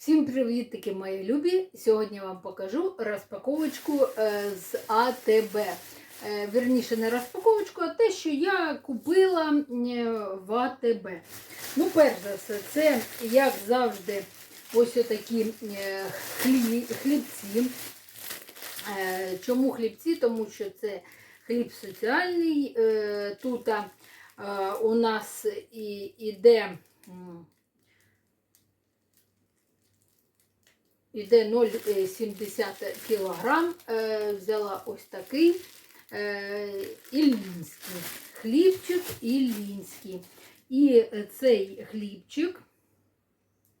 Всім привітики, мої любі! Сьогодні вам покажу розпаковочку е, з АТБ. Е, Вірніше, не розпаковочку, а те, що я купила е, в АТБ. Ну, перш за все, це, як завжди, ось такі хлібці. Чому хлібці? Тому що це хліб соціальний. Тут у нас і іде. Іде 0,70 кг. Е, Взяла ось такий е, іллінський хлібчик іллінський. І цей хлібчик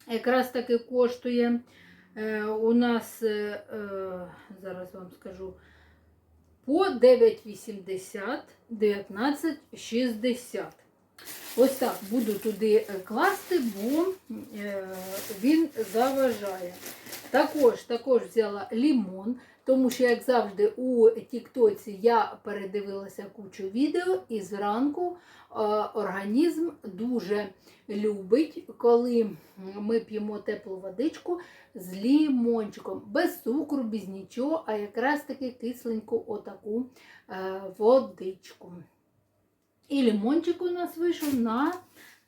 якраз таки коштує е, у нас, зараз вам скажу, по 9,80, 19,60. Ось так буду туди класти, бо він заважає. Також, також взяла лімон, тому що, як завжди, у Тіктоці я передивилася кучу відео, і зранку організм дуже любить, коли ми п'ємо теплу водичку з лімончиком, без цукру, без нічого, а якраз таки кисленьку отаку е, водичку. І лимончик у нас вийшов на,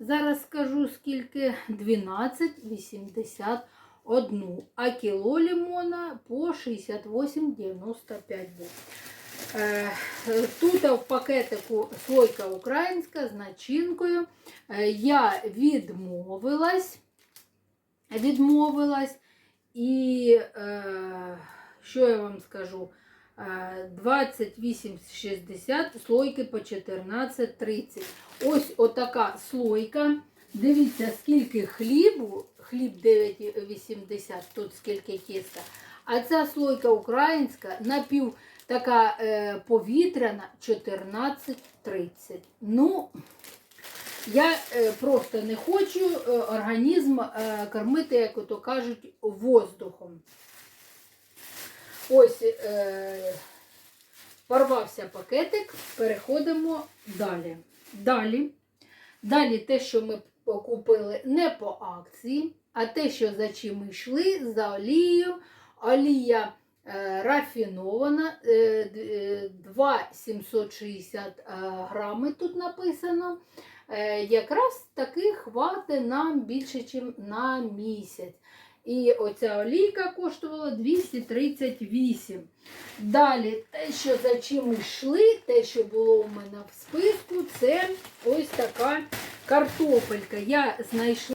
зараз скажу скільки, 12,81. А кіло лимона по 68,95 був. Е, Тут в пакетику слойка українська з начинкою. Е, Я відмовилась. Відмовилась. І е, що я вам скажу? Е, 28,60, слойки по 14,30. Ось отака слойка. Дивіться, скільки хлібу, хліб 9,80, тут скільки тіста. А ця слойка українська напів така е, повітряна 14,30. Ну, я е, просто не хочу е, організм е, кормити, як ото кажуть, воздухом. Ось е, порвався пакетик, переходимо далі. Далі. Далі те, що ми купили не по акції, а те, що за чим йшли, за олією. Олія е, рафінована, е, е, 2,760 е, грами тут написано. Е, якраз таки хватить нам більше, ніж на місяць. І оця олійка коштувала 238. Далі, те, що за чим йшли, те, що було у мене в списку, це ось така картопелька. Я знайшла.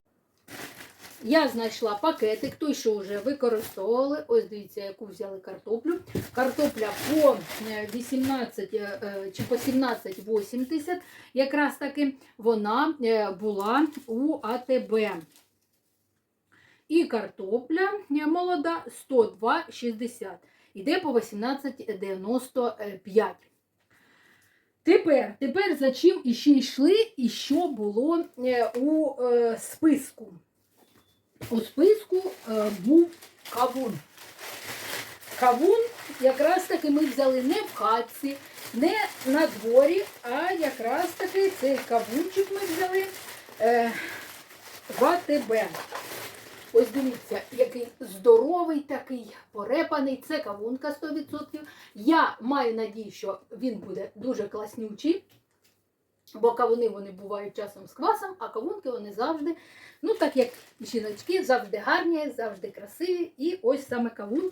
Я знайшла пакетик, той, що вже використовували. Ось дивіться, яку взяли картоплю. Картопля по е, 18 е, е, чи по 17,80. Якраз таки вона е, була у АТБ. І картопля е, молода 102,60. Іде по 18,95. Тепер, тепер за чим іще йшли і що було е, у е, списку. У списку е, був кавун. Кавун якраз таки ми взяли не в хатці, не на дворі, а якраз таки цей кавунчик ми взяли в АТБ. Ось дивіться, який здоровий такий, порепаний. Це кавунка 100%. Я маю надію, що він буде дуже класнючий. Бо кавуни вони бувають часом з квасом, а кавунки вони завжди, ну так як жіночки, завжди гарні, завжди красиві. І ось саме кавун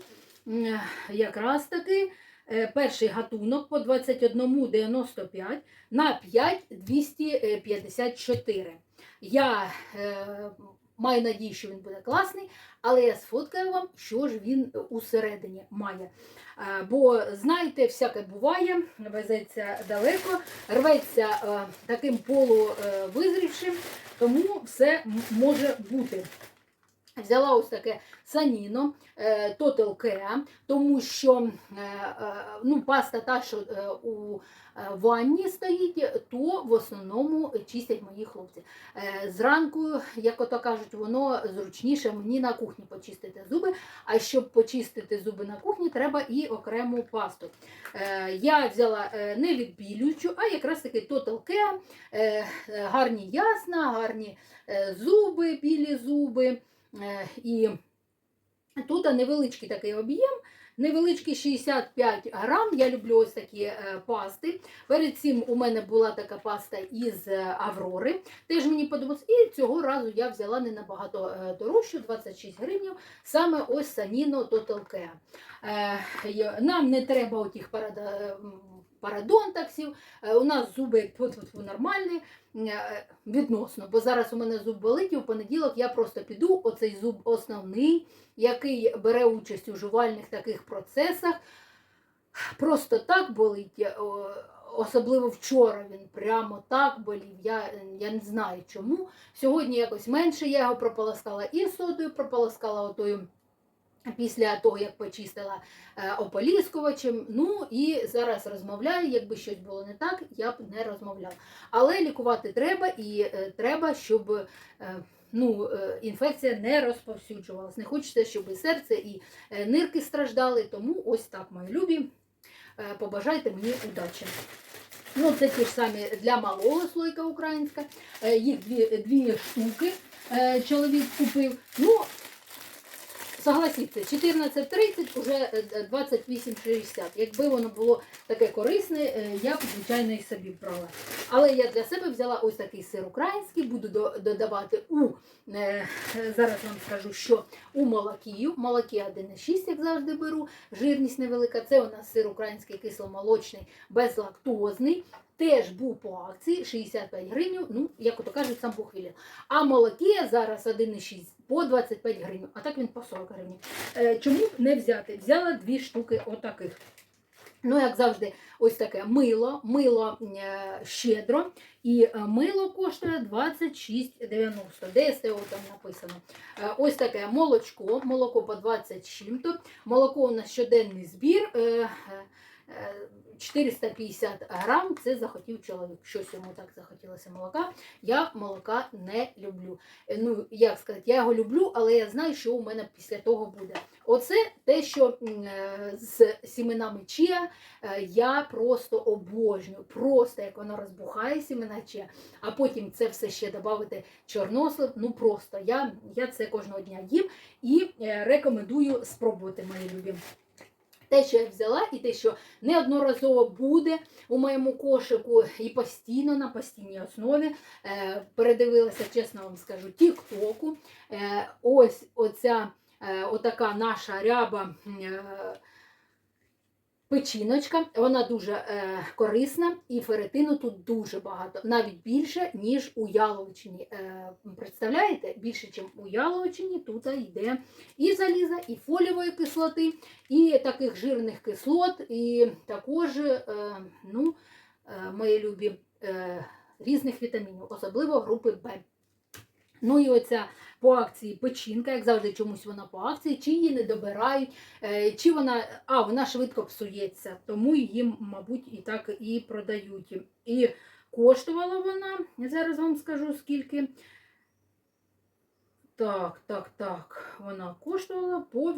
якраз таки е, перший гатунок по 21,95 на 5,254. Я е, маю надію, що він буде класний, але я сфоткаю вам, що ж він усередині має. Е, Бо знаєте, всяке буває, везеться далеко, рветься е, таким полувизрівшим, тому все може бути. Взяла ось таке саніно е, Total Care, тому що е, е, ну, паста та, що у ванні стоїть, то в основному чистять мої хлопці. Зранку, як ото кажуть, воно зручніше мені на кухні почистити зуби. А щоб почистити зуби на кухні, треба і окрему пасту. Я взяла не відбілюючу, а якраз таки Total Care, гарні ясна, гарні зуби, білі зуби. Е, І Тут невеличкий такий об'єм, невеличкий 65 грам. Я люблю ось такі е, пасти. Перед цим у мене була така паста із е, Аврори. Теж мені подобалось. І цього разу я взяла не набагато дорожчу, 26 гривень, саме ось Sanino Total Care. Е, й- Нам не треба отих парадонтаксів. У нас зуби нормальні відносно, бо зараз у мене зуб болить, і в понеділок я просто піду, оцей зуб основний, який бере участь у жувальних таких процесах. Просто так болить. е, Особливо вчора він прямо так болів. Я, я не знаю чому. Сьогодні якось менше я його прополоскала і содою, прополоскала отою після того, як почистила е, ополіскувачем. Ну і зараз розмовляю. Якби щось було не так, я б не розмовляла. Але лікувати треба і е, треба, щоб е, ну, інфекція не розповсюджувалась. Не хочеться, щоб і серце, і нирки страждали. Тому ось так, мої любі. Побажайте мені удачі. Ну, це ті ж самі для малого слойка українська. Їх дві, дві штуки чоловік купив. Ну, согласіться, 14.30 уже е, 28.60. Якби воно було таке корисне, е, я б, звичайно, і собі брала. Але я для себе взяла ось такий сир український, буду до- додавати у, е, зараз вам скажу, що у молокію. Молокі 1,6, як завжди беру, жирність невелика. Це у нас сир український кисломолочний, безлактозний. Теж був по акції 65 гривень, ну, як ото кажуть, сам Бог. А молокія зараз 1,6 по 25 гривень, а так він по 40 гривень. Е, чому б не взяти? Взяла дві штуки отаких. Ну, як завжди, ось таке мило, мило е, щедро, і е, мило коштує 26,90. ДСТО там написано. Ось таке молочко, молоко по 20 чим-то. Молоко у нас щоденний збір. Е, е, е, 450 грам це захотів чоловік. Щось йому так захотілося молока. Я молока не люблю. Ну, як сказати, я його люблю, але я знаю, що у мене після того буде. Оце те, що з сіменами чия е, я просто обожнюю. Просто як воно розбухає сімена чия, а потім це все ще додати чорнослив. Ну просто я, я це кожного дня їм і е, рекомендую спробувати мої любі. Те, що я взяла, і те, що неодноразово буде у моєму кошику, і постійно на постійній основі е, передивилася, чесно вам скажу, тік-току. Е, ось оця е, отака наша ряба. Е, Печіночка, вона дуже е, корисна, і ферритину тут дуже багато, навіть більше, ніж у яловичині. Е, представляєте, більше, ніж у яловичині, тут йде і заліза, і фолієвої кислоти, і таких жирних кислот, і також, е, ну, е, мої любі, е, різних вітамінів, особливо групи Б. Ну і оця по акції печінка, як завжди, чомусь вона по акції, чи її не добирають, е, чи вона, а, вона швидко псується, тому її, мабуть, і так і продають. І коштувала вона, я зараз вам скажу скільки. Так, так, так, вона коштувала по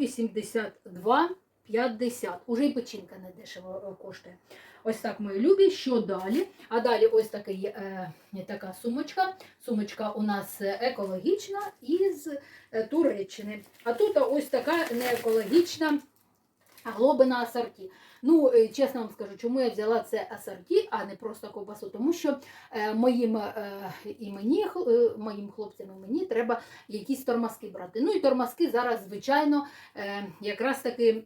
82,50. Уже і печінка не дешево е, коштує. Ось так мої любі. Що далі? А далі ось такий, е, така сумочка. Сумочка у нас екологічна із е, Туреччини. А тут ось така неекологічна глобина асорті. Ну, е, чесно вам скажу, чому я взяла це асорті, а не просто ковбасу, тому що е, моїм, е, і мені, моїм хлопцям і мені треба якісь тормозки брати. Ну і тормозки зараз, звичайно, якраз таки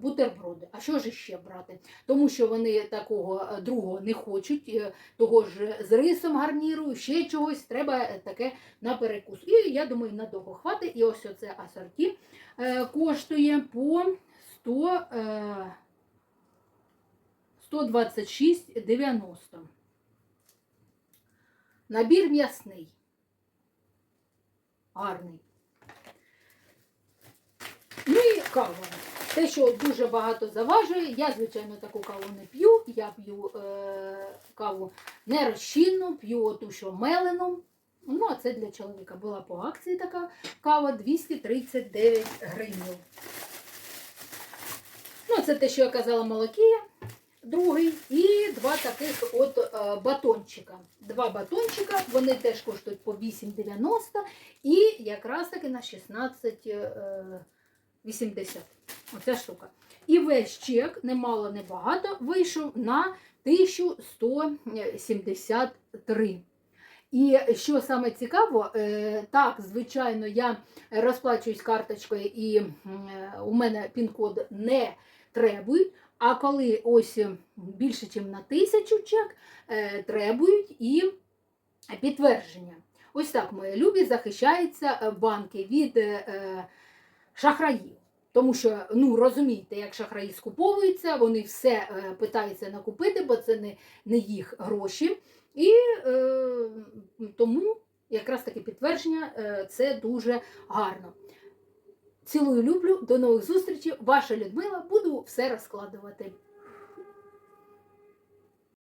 бутерброди. А що ж ще брати? Тому що вони такого другого не хочуть, того ж з рисом гарніру, ще чогось, треба таке на перекус. І я думаю, надовго хватить. І ось оце асорті коштує по 100, е, 126,90. Набір м'ясний. Гарний. Ну і кава. Те, що дуже багато заважує, я, звичайно, таку каву не п'ю. Я п'ю е, каву не розчинну, п'ю оту, що мелену. Ну, а це для чоловіка. Була по акції така кава 239 гривень. Ну, це те, що я казала, молокія, другий, і два таких от е, батончика. Два батончика, вони теж коштують по 8,90 і якраз таки на 16, е, 80. Оця штука. І весь чек, немало, не багато, вийшов на 1173. І що саме цікаво, е, так, звичайно, я розплачуюсь карточкою і у мене пін-код не требують. А коли ось е, більше, ніж на тисячу чек, е, требують і підтвердження. Ось так, мої любі, захищаються е, банки від е, шахраїв. Тому що, ну розумієте, як шахраї скуповуються, вони все питаються накупити, бо це не, не їх гроші. І е, тому якраз таке підтвердження це дуже гарно. Цілую люблю, до нових зустрічей. Ваша Людмила, буду все розкладувати.